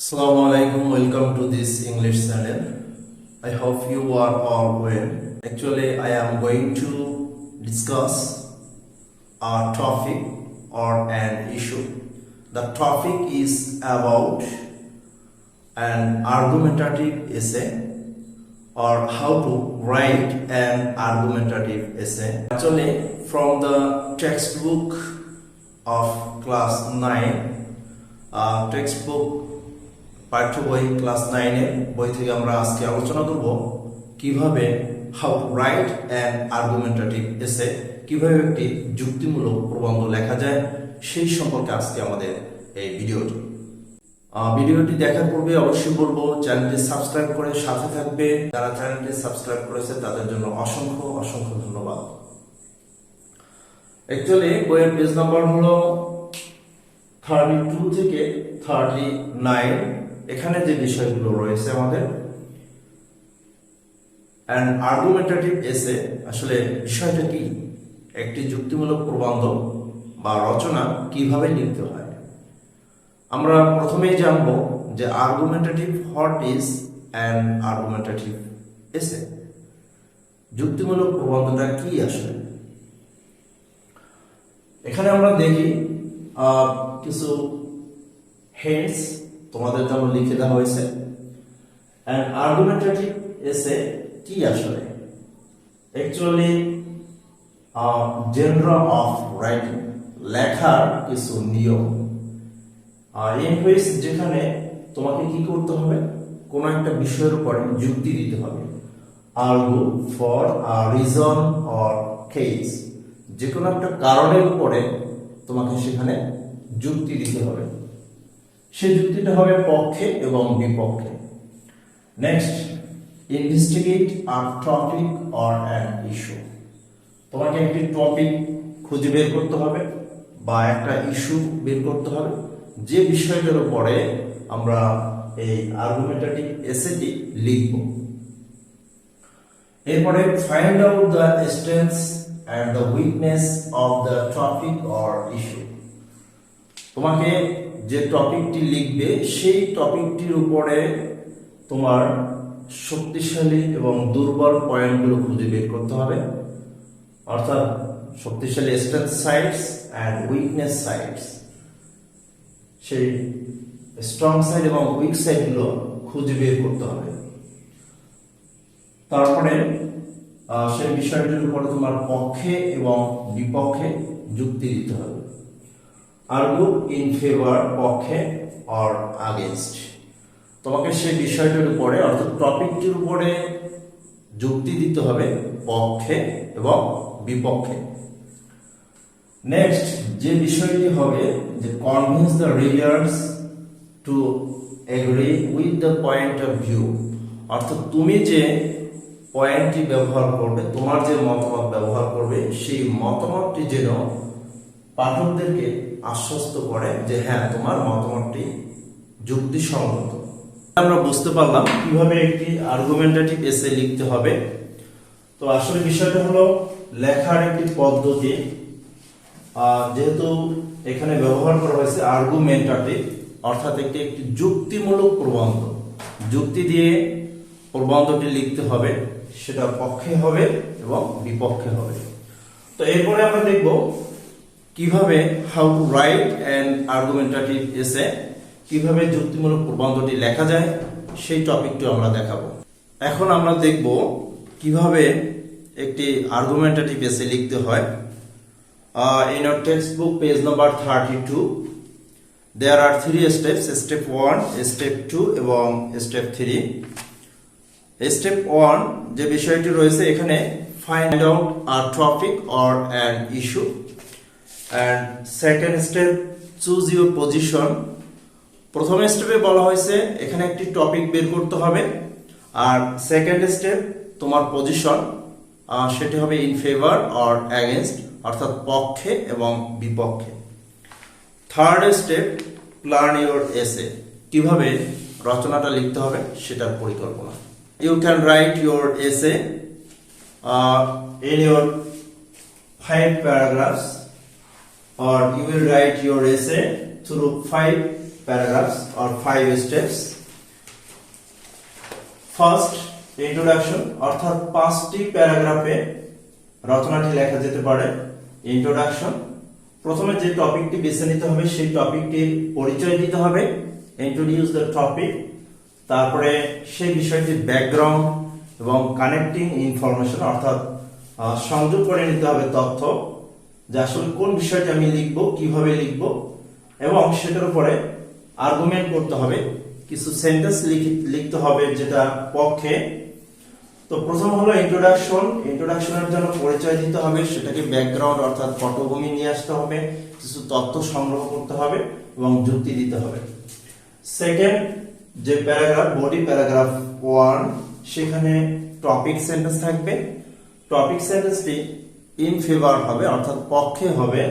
Assalamu alaikum, welcome to this English channel. I hope you are all well. Actually, I am going to discuss a topic or an issue. The topic is about an argumentative essay or how to write an argumentative essay. Actually, from the textbook of class 9, uh, textbook পাঠ্য বই class নাইনের বই থেকে আমরা আজকে আলোচনা করব কীভাবে how right and argumentative essay কীভাবে একটি যুক্তিমূলক প্রবন্ধ লেখা যায়, সেই সম্পর্কে আজকে আমাদের এই ভিডিওটি। ভিডিওটি দেখার পূর্বে অবশ্যই বলব, চ্যানেলটি সাবস্ক্রাইব করে সাথে থাকবে। যারা চ্যানেলটি সাবস্ক্রাইব করেছে, তাদের জন্য অসংখ্য অসংখ্য ধন্যবাদ। অ্যাকচুয়ালি বইয়ের পেজ নাম্বার হলো থার্টি টু থেকে থার্টি নাইন এখানে যে বিষয়গুলো রয়েছে আমাদের অ্যান্ড আর্গুমেন্টেটিভ এসে আসলে বিষয়টা কি? একটি যুক্তিমূলক প্রবন্ধ বা রচনা কীভাবে লিখতে হয়? আমরা প্রথমেই জানব যে argumentative what is an argumentative essay যুক্তিমূলক প্রবন্ধটা কি আসলে? এখানে আমরা দেখি কিছু হেডস তোমাদের জন্য লিখে দেওয়া হয়েছে। অ্যান্ড আর্গুমেন্টেটিভ এসে কি আসলে? অ্যাকচুয়ালি জেনরা অফ রাইটিং লেখার কিছু নিয়ম। ইন হুইচ যেখানে তোমাকে কি করতে হবে? কোন একটা বিষয়ের উপরে যুক্তি দিতে হবে। Argue for reason or case যে কোনো একটা কারণের উপরে তোমাকে সেখানে যুক্তি দিতে হবে। সেই যুক্তিটা হবে পক্ষে এবং বিপক্ষে। Next investigate a topic or an issue তোমাকে একটি টপিক খুঁজে বের করতে হবে বা একটা ইস্যু বের করতে হবে। যে বিষয়টার উপরে আমরা এই আর্গুমেন্টেটিভ এসেটি লিখব। এরপরে find out the strengths and the weakness of the topic or issue তোমাকে যে টপিকটি লিখবে, সেই টপিকটির উপরে তোমার শক্তিশালী এবং দুর্বল পয়েন্টগুলো খুঁজে বের করতে হবে। অর্থাৎ শক্তিশালী strength sides and weakness sides সেই স্ট্রং সাইড এবং উইক সাইডগুলো খুঁজে বের করতে হবে। তারপরে সেই বিষয়টির উপরে তোমার পক্ষে এবং বিপক্ষে যুক্তি দিতে হবে। আর্গু ইন ফেভার পক্ষে অর আগেনস্ট তোমাকে সেই বিষয়টির উপরে, অর্থাৎ টপিকটির উপরে যুক্তি দিতে হবে পক্ষে এবং বিপক্ষে। নেক্সট যে বিষয়টি হবে যে convince the readers to agree with the point of view অর্থাৎ তুমি যে পয়েন্টটি ব্যবহার করবে, তোমার যে মতামত ব্যবহার করবে, সেই মতামতটি যেন পাঠকদেরকে আশ্বস্ত করে যে হ্যাঁ তোমার মতামতটি যুক্তিসঙ্গত। আমরা বুঝতে পারলাম কীভাবে একটি আর্গুমেন্টেটিভ এসে লিখতে হবে। তো আসলে বিষয়টা হলো, লেখার একটি পদ্ধতি যেহেতু এখানে ব্যবহার করা হয়েছে আর্গুমেন্টেটিভ অর্থাৎ একটি একটি যুক্তিমূলক প্রবন্ধ। যুক্তি দিয়ে প্রবন্ধটি লিখতে হবে সেটা পক্ষে হবে এবং বিপক্ষে হবে। তো এরপরে আমরা দেখব কীভাবে how to write and argumentative essay কীভাবে যুক্তিমূলক প্রবন্ধটি লেখা যায়, সেই টপিকটি আমরা দেখাবো। এখন আমরা দেখব কীভাবে একটি আর্গুমেন্টেটিভ এসে লিখতে হয়। In our textbook page number thirty two there are three steps step one step two এবং স্টেপ থ্রি স্টেপ ওয়ান যে বিষয়টি রয়েছে, এখানে find out a topic or an issue and second step choose your position প্রথম স্টেপে বলা হয়েছে, এখানে একটি টপিক বের করতে হবে। আর সেকেন্ড স্টেপ তোমার পজিশন সেটি হবে ইন ফেভার অর অ্যাগেনস্ট অর্থাৎ পক্ষে এবং বিপক্ষে। থার্ড স্টেপ প্ল্যান ইউর এসে কীভাবে রচনাটা লিখতে হবে সেটার পরিকল্পনা। You can write your essay in your five paragraphs or you will write your essay through five paragraphs or five steps. First introduction অর্থাৎ পাঁচটি প্যারাগ্রাফে রচনাটি লেখা যেতে পারে। ইন্ট্রোডাকশন প্রথমে যে টপিকটি বেছে নিতে হবে, সেই টপিকটির পরিচয় দিতে হবে। ইন্ট্রোডিউস দ্য টপিক তারপরে সেই বিষয়টির ব্যাকগ্রাউন্ড এবং কানেক্টিং ইনফরমেশন অর্থাৎ সংযোগ করে নিতে হবে তথ্য। যে আসলে কোন বিষয়টি আমি লিখব, কীভাবে লিখব, এবং সেটার উপরে আর্গুমেন্ট করতে হবে। কিছু সেন্টেন্স লিখতে হবে যেটা পক্ষে। তো প্রথম হলো ইন্ট্রোডাকশন ইন্ট্রোডাকশনের জন্য পরিচয় দিতে হবে, সেটাকে ব্যাকগ্রাউন্ড অর্থাৎ পটভূমি নিয়ে আসতে হবে, কিছু তথ্য সংগ্রহ করতে হবে, এবং যুক্তি দিতে হবে। সেকেন্ড যে প্যারাগ্রাফ বডি প্যারাগ্রাফ ওয়ান সেখানে টপিক সেন্টেন্স থাকবে। টপিক সেন্টেন্সটি ইন ফেভার হবে, অর্থাৎ পক্ষে হবে,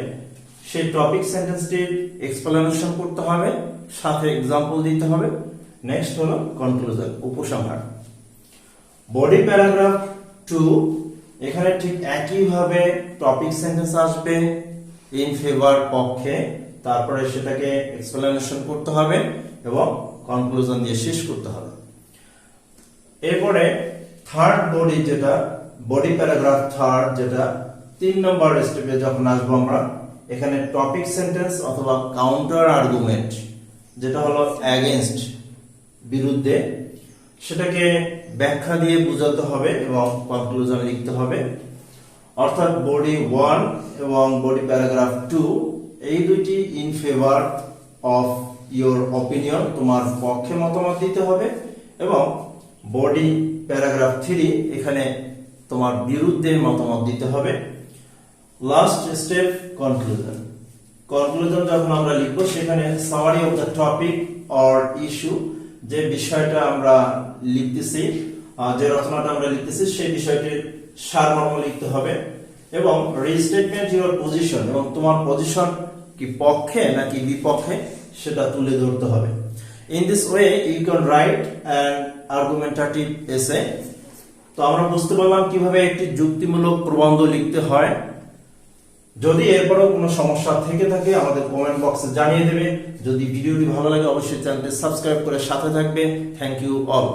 সেই টপিক সেন্টেন্সটির এক্সপ্লেনেশন করতে হবে, সাথে এক্সাম্পল দিতে হবে। নেক্সট হলো কনক্লুশন উপসংহার। বডি প্যারাগ্রাফ টু এখানে ঠিক একইভাবে টপিক সেন্টেন্স আসবে ইন ফেভার পক্ষে, তারপরে সেটাকে এক্সপ্লেনেশন করতে হবে এবং কনক্লুশন দিয়ে শেষ করতে হবে। এরপরে থার্ড বডি যেটা বডি প্যারাগ্রাফ থার্ড যেটা তিন নম্বর স্টেপে যখন আসব আমরা, এখানে টপিক সেন্টেন্স অথবা কাউন্টার আর্গুমেন্ট যেটা হলো অ্যাগেনস্ট বিরুদ্ধে, সেটাকে ব্যাখ্যা দিয়ে বোঝাতে হবে এবং কনক্লুশন লিখতে হবে। অর্থাৎ বডি ওয়ান এবং বডি প্যারাগ্রাফ টু এই দুইটি in favour of your opinion তোমার পক্ষে মতামত দিতে হবে এবং বডি প্যারাগ্রাফ থ্রি এখানে তোমার বিরুদ্ধে মতামত দিতে হবে। লাস্ট স্টেপ কনক্লুশন কনক্লুশন যখন আমরা লিখব, সেখানে summary of the topic or issue যে বিষয়টা আমরা লিখতেছি যে রচনাটা আমরা লিখতেছি, সেই বিষয়টির সারমর্ম লিখতে হবে। এবং রিস্টেটমেন্ট ইউর পজিশন এবং তোমার পজিশন কি পক্ষে নাকি বিপক্ষে, সেটা তুলে ধরতে হবে। In this way you can write an argumentative essay তো আমরা বুঝতে পারলাম কীভাবে একটি যুক্তিমূলক প্রবন্ধ লিখতে হয়। যদি এরপরও কোনো সমস্যা থেকে থাকে, আমাদের কমেন্ট বক্সে জানিয়ে দেবে। যদি ভিডিওটি ভালো লাগে, অবশ্যই চ্যানেলটি সাবস্ক্রাইব করে সাথে থাকবে। Thank you all